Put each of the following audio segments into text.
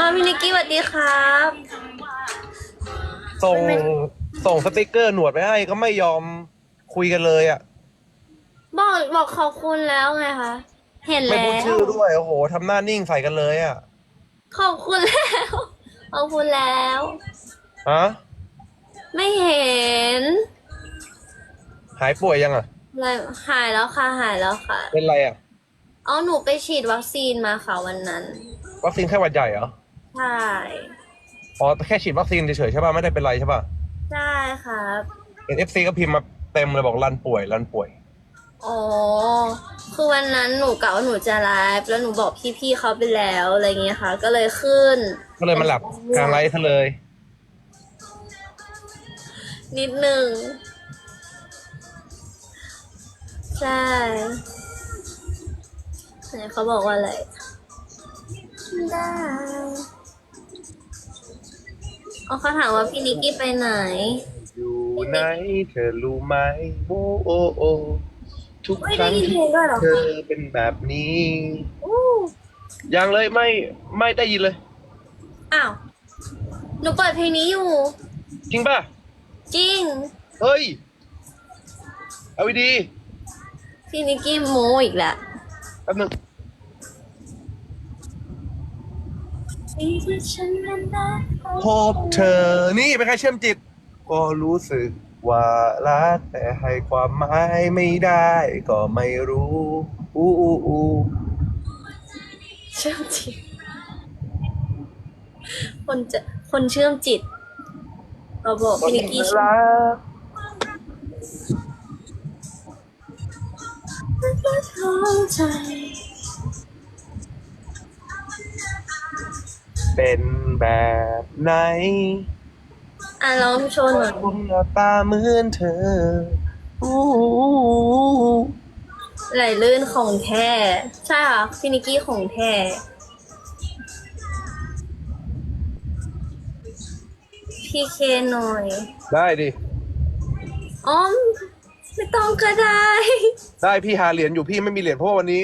อ๋อพี่นิกกี้สวัสดีครับ ส่งส่งสติกเกอร์หนวดไปให้ก็ไม่ยอมคุยกันเลยอะ บอกบอกขอบคุณแล้วไงคะ เห็นไม่แล้พูดวชื่อด้วย โอ้โหทำหน้านิ่งใส่กันเลยอะขอบคุณแล้ว ขอบคุณแล้ว ฮะไม่เห็นหายป่วยยังอะ อะไรหายแล้วค่ะหายแล้วค่ะเป็นไรอะอ๋อหนูไปฉีดวัคซีนมาค่ะวันนั้น วัคซีนไข้หวัดใหญ่เหรอ ใช่ อ๋อแค่ฉีดวัคซีนเฉยๆใช่ป่ะไม่ได้เป็นไรใช่ป่ะใช่ครับ เห็นเอฟซีก็พิมพ์มาเต็มเลยบอกรันป่วยรันป่วย อ๋อ คือวันนั้นหนูกะว่าหนูจะไลฟ์แล้วหนูบอกพี่ๆเขาไปแล้วอะไรเงี้ยค่ะ ก็เลยขึ้น ก็เลยมาหลับกลางไลฟ์ซะเลย นิดนึง ใช่ไหนเขาบอกว่าอะไร ได้ อ๋อเขาถามว่าพี่นิกกี้ไปไหน อยู่ไหนเธอรู้ไหมโอ้โอโอทุกไม่คได้รั้งยินเพที่ลงด้วยเหรอเธคะอเป็นแบบนี้อู้ยังเลยไม่ไม่ได้ยินเลย อ้าว หนูเปิดเพลงนี้อยู่ จริงป่ะ จริง เฮ้ย เอาดี พี่นิกกี้โมอีกแล้วๆแป๊บนึง พบเธอ นี่เป็นใครเชื่อมจิต ก็รู้สึกว่ารักแต่ให้ความหมายไม่ได้ ก็ไม่รู้อู้อู้อู้เชื่อมจิต คนจะคนเชื่อมจิตเราบอกพี่นิกกี้รักเข้าใจ เป็นแบบไหนอะลองโชว์หน่อยคุณหน้าตาเหมือนเธออู้ไหลลื่นของแท้ใช่ค่ะพี่นิกกี้ของแท้พี่เคหน่อย ได้ดิอ๋อไม่ต้องก็ได้ ได้พี่หาเหรียญอยู่พี่ไม่มีเหรียญเพราะว่าวันนี้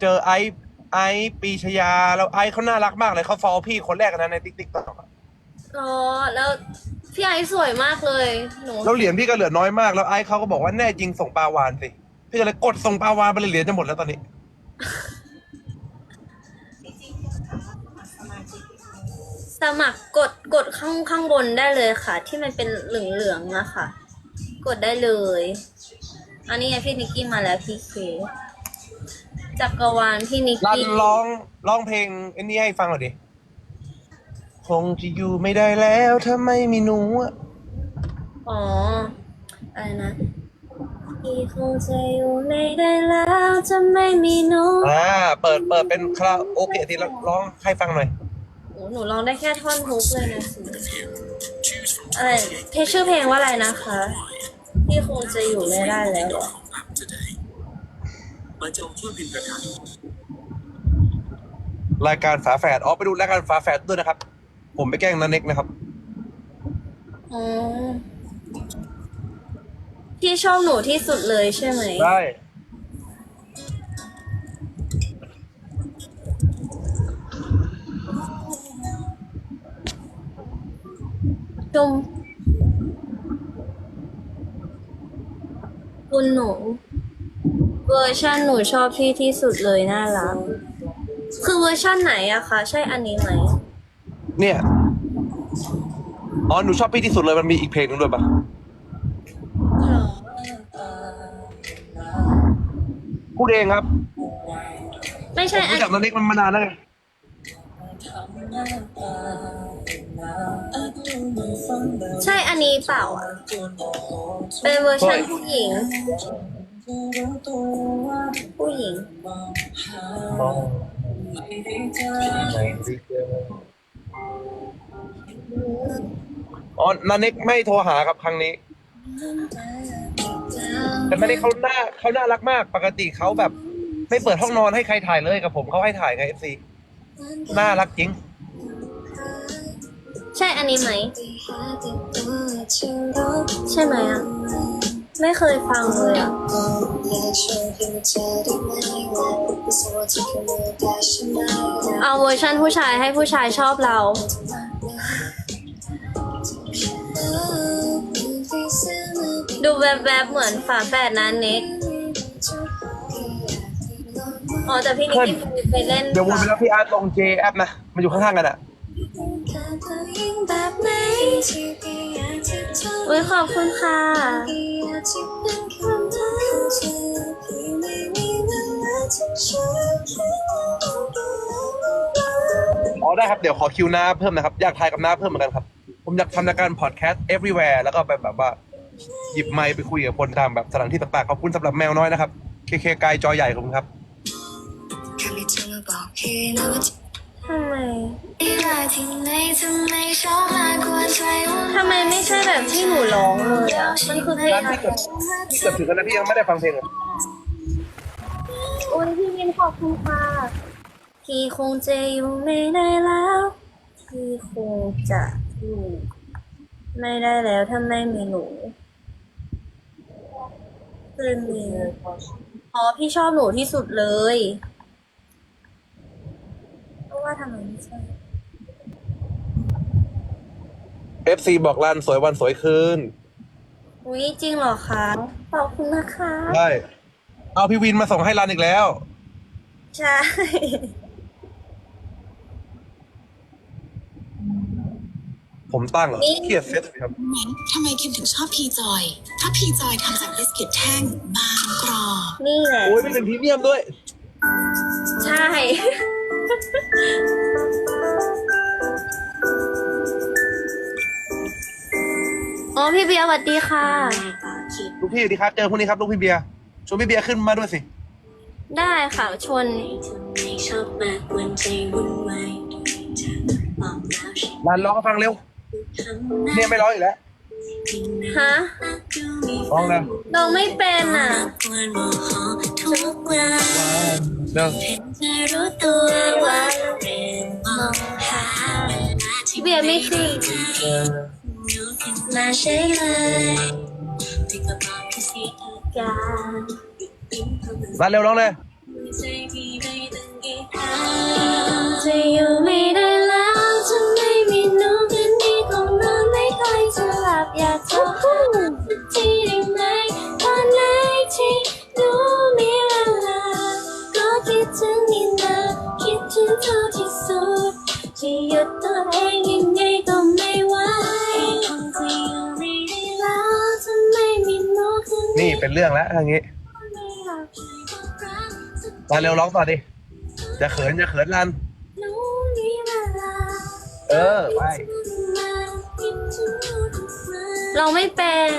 เจอไอซ์ ไอซ์ปีชยาแล้วไอซ์เขาน่ารักมากเลยเขาฟอลพี่คนแรกนะในติ๊กติ๊กต็อกอ๋อแล้วพี่ไอซ์สวยมากเลยหนูแล้วเหรียญพี่ก็เหลือน้อยมากแล้วไอซ์เขาก็บอกว่าแน่จริงส่งปลาวานสิพี่ก็เลยกดส่งปลาวานไปเลยเหรียญจะหมดแล้วตอนนี้สมัครกดกดข้างข้างบนได้เลยค่ะ ที่มันเป็นเหลืองเหลืองๆอะค่ะ กดได้เลย อันนี้ไงพี่นิกกี้มาแล้วพี่เค จักรวาลพี่นิกรันกี้ร้องร้องเพลงไอ้นี่ให้ฟังหน่อยดิ คงจะอยู่ไม่ได้แล้วถ้าไม่มีหนูอะอ๋ออะไรนะพี่คงจะอยู่ไม่ได้แล้วจะไม่มีหนูอ่าเปิดเปิดเป็นคาราโอเกะที่ร้องให้ฟังหน่อย โอ้หนูร้องได้แค่ท่อนฮุกเลยนะสิอะไรเพลงชื่อเพลงว่าอะไรนะคะ พี่คงจะอยู่ไม่ได้แล้วเหรอ มาจองเครื่องบินประกันรายการฝาแฝดอ๋อไปดูรายการฝาแฝดด้วยนะครับ ผมไปแกล้งนันเน็กนะครับอ๋อพี่ชอบหนูที่สุดเลยใช่ไหม ได้ชมคุณหนู เวอร์ชันหนูชอบพี่ที่สุดเลยน่ารัก คือเวอร์ชันไหนอะคะ ใช่อันนี้ไหม เนี่ย อ๋อ หนูชอบพี่ที่สุดเลย มันมีอีกเพลงหนึงด้วยปะพูดเองครับไม่ผใช่มอันรู้จักนันเน็กมันมานานแล้วไง ใช่อันนี้เปล่าอะเป็นเวอร์ชันผู้หญิง ผู้หญิงอ๋อนันเน็กไม่โทรหาครับครั้งนี้ แต่นันเน็กเขาหน้าเขาน่ารักมากปกติเขาแบบ ไม่เปิดห้องนอนให้ใครถ่ายเลยกับผมเขาให้ถ่ายไงเอฟซีน่ารักจริง ใช่อันนี้ไหม ใช่ไหมอะ ไม่เคยฟังเลยอะเอาเวอร์ชันผู้ชายให้ผู้ชายชอบเรา ดูแวบๆเหมือนฝาแฝดนั้นเน็กอ๋อแต่พี่นิกกี้ไปเล่นเดี๋ยววนไปแล้วพี่อาร์ตลง J แอปนะ มันอยู่ข้างๆกันอะอุ้ยขอบคุณค่ะ อ๋อได้ครับเดี๋ยวขอคิวหน้าเพิ่มนะครับ อยากถ่ายกับหน้าเพิ่มเหมือนกันครับ ผมอยากทำรายการพอดแคสต์ everywhere แล้วก็ไปแบบว่า หยิบไมค์ไปคุยกับคนตามแบบสถานที่ต่างๆขอบคุณสำหรับแมวน้อยนะครับเคเคกายจอใหญ่ขอบคุณครับ ทำไมไม่ใช่แบบที่หนูร้องเลยอะมันคือเพลงร้านอะไรพี่เกือบพี่เกือบถึงกันแล้วพี่ยังไม่ได้ฟังเพลงเลยโอ้ยพี่มินขอบคุณค่ะพี่คงจะอยู่ไม่ได้แล้ว พี่คงจะอยู่ไม่ได้แล้วถ้าไม่มีหนูคือมีอ๋อพี่ชอบหนูที่สุดเลยเพราะ ว่าทำไมไม่ใช่ FC บอกรันสวยวันสวยคืนอุ้ยจริงเหรอคะขอบคุณนะคะได้เอาพี่วินมาส่งให้รันอีกแล้ว ใช่ ผมตั้งเหรอเครียดเซ็ตครับงั้นทำไมคิมถึงชอบพีจอย ถ้าพีจอยทำจากบิสกิตแท่งบางกรอบ นี่แหละ โอ้ยไม่เป็นพรีเมียมด้วย ใช่ อ๋อพี่เบียร์สวัสดีค่ะ ลูกพี่สวัสดีครับเจอพรุ่งนี้ครับลูกพี่เบียร์ชวนพี่เบียร์ขึ้นมาด้วยสิ ได้ค่ะชวนรันร้องให้ฟังเร็วเนี่ยไม่ร้องอีกแล้วฮะร้องแล้วเราไม่เป็นอะ เร็วรู้ตัวว่าเบียร์ไม่คือมาใช่เลยการรันเร็ว ร้องเลยจะอ เป็นเรื่องแล้วทางนี้ไม่หลับรันเร็วร้องต่อดิจะเขินจะเขินรันหนูมีเวลาเออไปเราไม่เป็น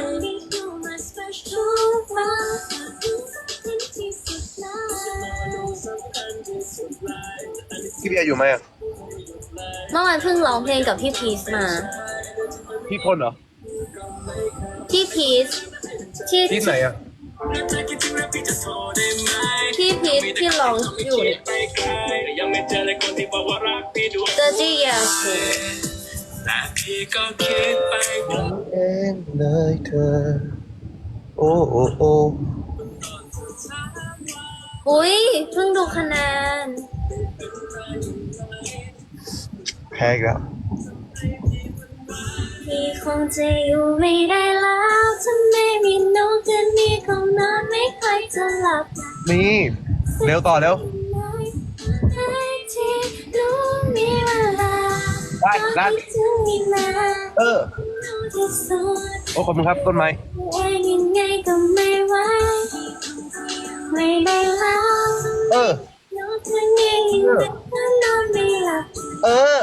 พี่เบียร์อยู่ไหมอะเมื่อวานเพิ่งร้องเพลงกับพี่พีชมา พี่คนเหรอ พี่พีช ที่ที่ไหนอะพี่พีชที่ร้องอยู่เจอจี้ยาสูแต่พี่ก็คิดไปไกลเองเลยเธอ โอ้โอ้โอ้อุ้ยเพิ่งดูคะแนน แพ้อีกแล้ว พี่คงจะอยู่ไม่ได้แล้วถ้าไม่มีน้องคืนนี้คงนอนไม่ค่อยจะหลับ นี่ เร็วต่อเร็วที่รู้มีเวลาได้รันคิดถึงนี่นาเออที่สุดโอ้ขอบคุณครับต้นไม้ ยังไงก็ไม่ไหวไม่ได้แล้วเออ น้องคืนนี้ยังนอนไม่หลับ เออ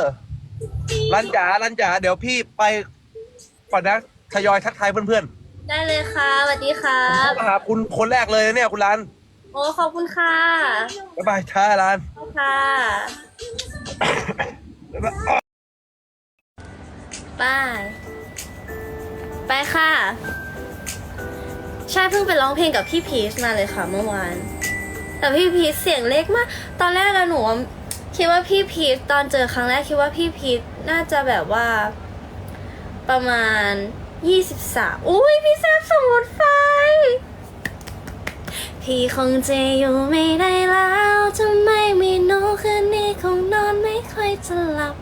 รันจ๋ารันจ๋าเดี๋ยวพี่ไปก่อนนะทยอยทักทายเพื่อนได้เลยค่ะสวัสดีครัๆบ มาหาคุณคนแรกเลยเนี่ยคุณรันโอ้ขอบคุณค่ะบ๊ายบายช้ารัน ขอบคุณค่ะไปไปค่ะ ใช่เพิ่งไปร้องเพลงกับพี่พีชมาเลยค่ะเมื่อวาน แต่พี่พีชเสียงเล็กมาก ตอนแรกอะหนูอะ คิดว่าพี่พีทตอนเจอครั้งแรกคิดว่าพี่พีทน่าจะแบบว่า ประมาณยี่สิบสามอุ้ยพี่แซมสมุดไฟ พี่คงจะอยู่ไม่ได้แล้วทำไมไม่นูคืนนี้คงนอนไม่ค่อยจะหลับ